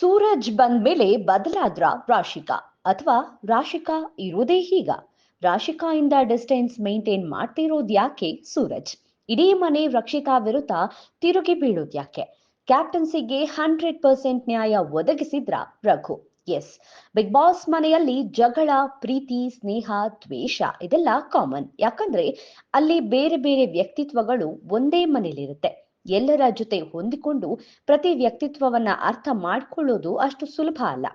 ಸೂರಜ್ ಬಂದ್ಮೇಲೆ ಬದಲಾದ್ರ ರಾಶಿಕಾ ಅಥವಾ ರಾಶಿಕಾ ಇರೋದೇ ಹೀಗ. ರಾಶಿಕಾಯಿಂದ ಡಿಸ್ಟೆನ್ಸ್ ಮೇಂಟೈನ್ ಮಾಡ್ತಿರೋದ್ ಯಾಕೆ ಸೂರಜ್? ಇಡೀ ಮನೆ ರಕ್ಷಿತಾ ವಿರುದ್ಧ ತಿರುಗಿ ಬೀಳೋದ್ ಯಾಕೆ? ಕ್ಯಾಪ್ಟನ್ಸಿಗೆ ಹಂಡ್ರೆಡ್ ಪರ್ಸೆಂಟ್ ನ್ಯಾಯ ಒದಗಿಸಿದ್ರ ರಘು. ಎಸ್. ಬಿಗ್ ಬಾಸ್ ಮನೆಯಲ್ಲಿ ಜಗಳ, ಪ್ರೀತಿ, ಸ್ನೇಹ, ದ್ವೇಷ ಇದೆಲ್ಲ ಕಾಮನ್. ಯಾಕಂದ್ರೆ ಅಲ್ಲಿ ಬೇರೆ ಬೇರೆ ವ್ಯಕ್ತಿತ್ವಗಳು ಒಂದೇ ಮನೇಲಿರುತ್ತೆ ಎಲ್ಲರ ಜೊತೆ ಹೊಂದಿಕೊಂಡು ಪ್ರತಿ ವ್ಯಕ್ತಿತ್ವವನ್ನ ಅರ್ಥ ಮಾಡ್ಕೊಳ್ಳೋದು ಅಷ್ಟು ಸುಲಭ ಅಲ್ಲ.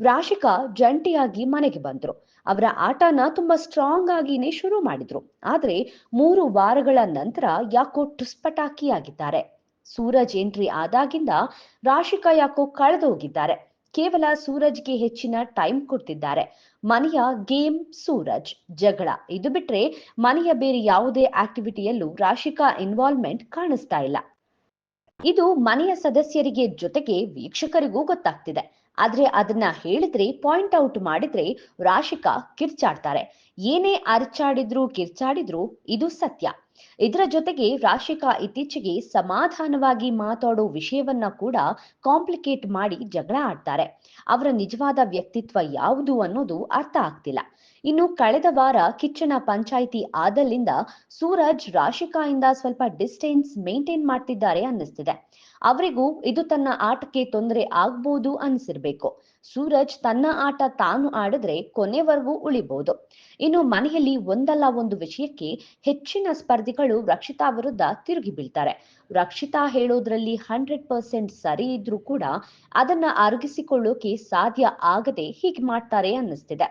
ರಾಶಿಕಾ ಜಂಟಿಯಾಗಿ ಮನೆಗೆ ಬಂದ್ರು. ಅವರ ಆಟನ ತುಂಬಾ ಸ್ಟ್ರಾಂಗ್ ಆಗಿನೇ ಶುರು ಮಾಡಿದ್ರು. ಆದ್ರೆ ಮೂರು ವಾರಗಳ ನಂತರ ಯಾಕೋ ಟುಸ್ಪಟಾಕಿಯಾಗಿದ್ದಾರೆ ಸೂರಜ್ ಎಂಟ್ರಿ ಆದಾಗಿಂದ ರಾಶಿಕಾ ಯಾಕೋ ಕಳೆದೋಗಿದ್ದಾರೆ. ಕೇವಲ ಸೂರಜ್ಗೆ ಹೆಚ್ಚಿನ ಟೈಮ್ ಕೊಡ್ತಿದ್ದಾರೆ. ಮನೆಯ ಗೇಮ್ ಸೂರಜ್, ಜಗಳ. ಇದು ಬಿಟ್ರೆ ಮನೆಯ ಬೇರೆ ಯಾವುದೇ ಆಕ್ಟಿವಿಟಿಯಲ್ಲೂ ರಾಶಿಕಾ ಇನ್ವಾಲ್ವ್ಮೆಂಟ್ ಕಾಣಿಸ್ತಾ ಇಲ್ಲ. ಇದು ಮನೆಯ ಸದಸ್ಯರಿಗೆ ಜೊತೆಗೆ ವೀಕ್ಷಕರಿಗೂ ಗೊತ್ತಾಗ್ತಿದೆ. ಆದ್ರೆ ಅದನ್ನ ಹೇಳಿದ್ರೆ ಪಾಯಿಂಟ್ ಔಟ್ ಮಾಡಿದ್ರೆ ರಾಶಿಕಾ ಕಿರ್ಚಾಡ್ತಾರೆ. ಏನೇ ಅರ್ಚಾಡಿದ್ರು ಕಿರ್ಚಾಡಿದ್ರು ಇದು ಸತ್ಯ. ಇದರ ಜೊತೆಗೆ ರಾಶಿಕಾ ಇತ್ತೀಚೆಗೆ ಸಮಾಧಾನವಾಗಿ ಮಾತಾಡೋ ವಿಷಯವನ್ನ ಕೂಡ ಕಾಂಪ್ಲಿಕೇಟ್ ಮಾಡಿ ಜಗಳ ಆಡ್ತಾರೆ. ಅವರ ನಿಜವಾದ ವ್ಯಕ್ತಿತ್ವ ಯಾವುದು ಅನ್ನೋದು ಅರ್ಥ ಆಗ್ತಿಲ್ಲ. ಇನ್ನು ಕಳೆದ ವಾರ ಕಿಚ್ಚನ ಪಂಚಾಯಿತಿ ಆದಲ್ಲಿಂದ ಸೂರಜ್ ರಾಶಿಕಾಯಿಂದ ಸ್ವಲ್ಪ ಡಿಸ್ಟೆನ್ಸ್ ಮೇಂಟೈನ್ ಮಾಡ್ತಿದ್ದಾರೆ ಅನ್ನಿಸ್ತಿದೆ. ಅವರಿಗೂ ಇದು ತನ್ನ ಆಟಕ್ಕೆ ತೊಂದರೆ ಆಗ್ಬೋದು ಅನ್ಸಿರ್ಬೇಕು. ಸೂರಜ್ ತನ್ನ ಆಟ ತಾನು ಆಡಿದ್ರೆ ಕೊನೆವರೆಗೂ ಉಳಿಬಹುದು ಇನ್ನು ಮನೆಯಲ್ಲಿ ಒಂದಲ್ಲ ಒಂದು ವಿಷಯಕ್ಕೆ ಹೆಚ್ಚಿನ ಸ್ಪರ್ಧಿಗಳು ರಕ್ಷಿತಾ ವಿರುದ್ಧ ತಿರುಗಿ ಬೀಳ್ತಾರೆ. ರಕ್ಷಿತಾ ಹೇಳೋದ್ರಲ್ಲಿ ಹಂಡ್ರೆಡ್ ಪರ್ಸೆಂಟ್ ಸರಿ ಇದ್ರೂ ಕೂಡ ಅದನ್ನ ಅರಗಿಸಿಕೊಳ್ಳೋಕೆ ಸಾಧ್ಯ ಆಗದೆ ಹೀಗೆ ಮಾಡ್ತಾರೆ ಅನ್ನಿಸ್ತಿದೆ.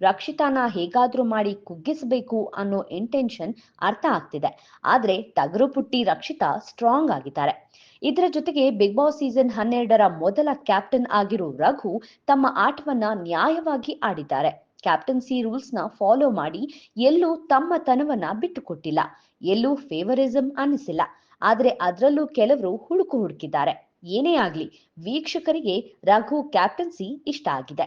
ರಕ್ಷಿತಾನ ಹೇಗಾದ್ರೂ ಮಾಡಿ ಕುಗ್ಗಿಸಬೇಕು ಅನ್ನೋ ಇಂಟೆನ್ಷನ್ ಅರ್ಥ ಆಗ್ತಿದೆ. ಆದ್ರೆ ಟಗರು ಪುಟ್ಟಿ ರಕ್ಷಿತಾ ಸ್ಟ್ರಾಂಗ್ ಆಗಿದ್ದಾರೆ. ಇದರ ಜೊತೆಗೆ ಬಿಗ್ ಬಾಸ್ ಸೀಸನ್ ಹನ್ನೆರಡರ ಮೊದಲ ಕ್ಯಾಪ್ಟನ್ ಆಗಿರೋ ರಘು ತಮ್ಮ ಆಟವನ್ನ ನ್ಯಾಯವಾಗಿ ಆಡಿದ್ದಾರೆ. ಕ್ಯಾಪ್ಟನ್ಸಿ ರೂಲ್ಸ್ನ ಫಾಲೋ ಮಾಡಿ ಎಲ್ಲೂ ತಮ್ಮ ತನವನ್ನ ಬಿಟ್ಟುಕೊಟ್ಟಿಲ್ಲ, ಎಲ್ಲೂ ಫೇವರಿಸಂ ಅನಿಸಿಲ್ಲ ಆದ್ರೆ ಅದರಲ್ಲೂ ಕೆಲವರು ಹುಡುಕು ಹುಡುಕಿದ್ದಾರೆ. ಏನೇ ಆಗ್ಲಿ, ವೀಕ್ಷಕರಿಗೆ ರಘು ಕ್ಯಾಪ್ಟನ್ಸಿ ಇಷ್ಟ ಆಗಿದೆ.